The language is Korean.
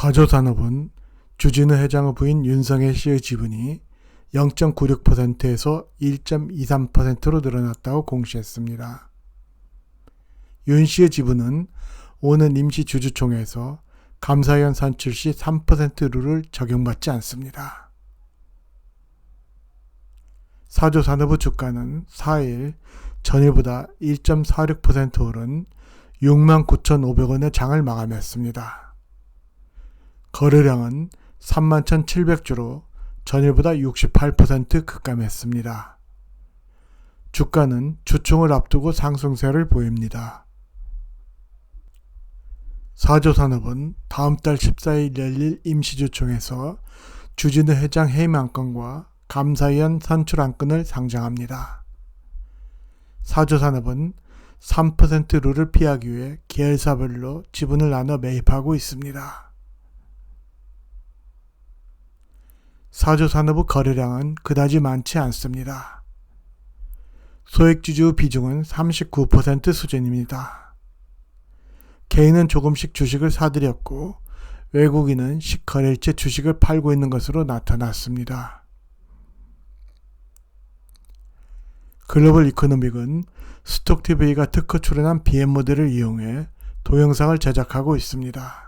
사조산업은 주진우 회장의 부인 윤성애 씨의 지분이 0.96%에서 1.23%로 늘어났다고 공시했습니다. 윤 씨의 지분은 오는 임시 주주총회에서 감사위원 산출 시 3%룰을 적용받지 않습니다. 사조산업의 주가는 4일 전일보다 1.46% 오른 69,500원의 장을 마감했습니다. 거래량은 31,700주로 전일보다 68% 급감했습니다. 주가는 주총을 앞두고 상승세를 보입니다. 사조산업은 다음 달 14일 열릴 임시주총에서 주진우 회장 해임 안건과 감사위원 선출 안건을 상정합니다. 사조산업은 3% 룰을 피하기 위해 계열사별로 지분을 나눠 매입하고 있습니다. 사조산업의 거래량은 그다지 많지 않습니다. 소액주주 비중은 39% 수준입니다. 개인은 조금씩 주식을 사들였고 외국인은 식거래일체 주식을 팔고 있는 것으로 나타났습니다. 글로벌 이코노믹은 스톡TV가 특허 출연한 BM 모델을 이용해 동영상을 제작하고 있습니다.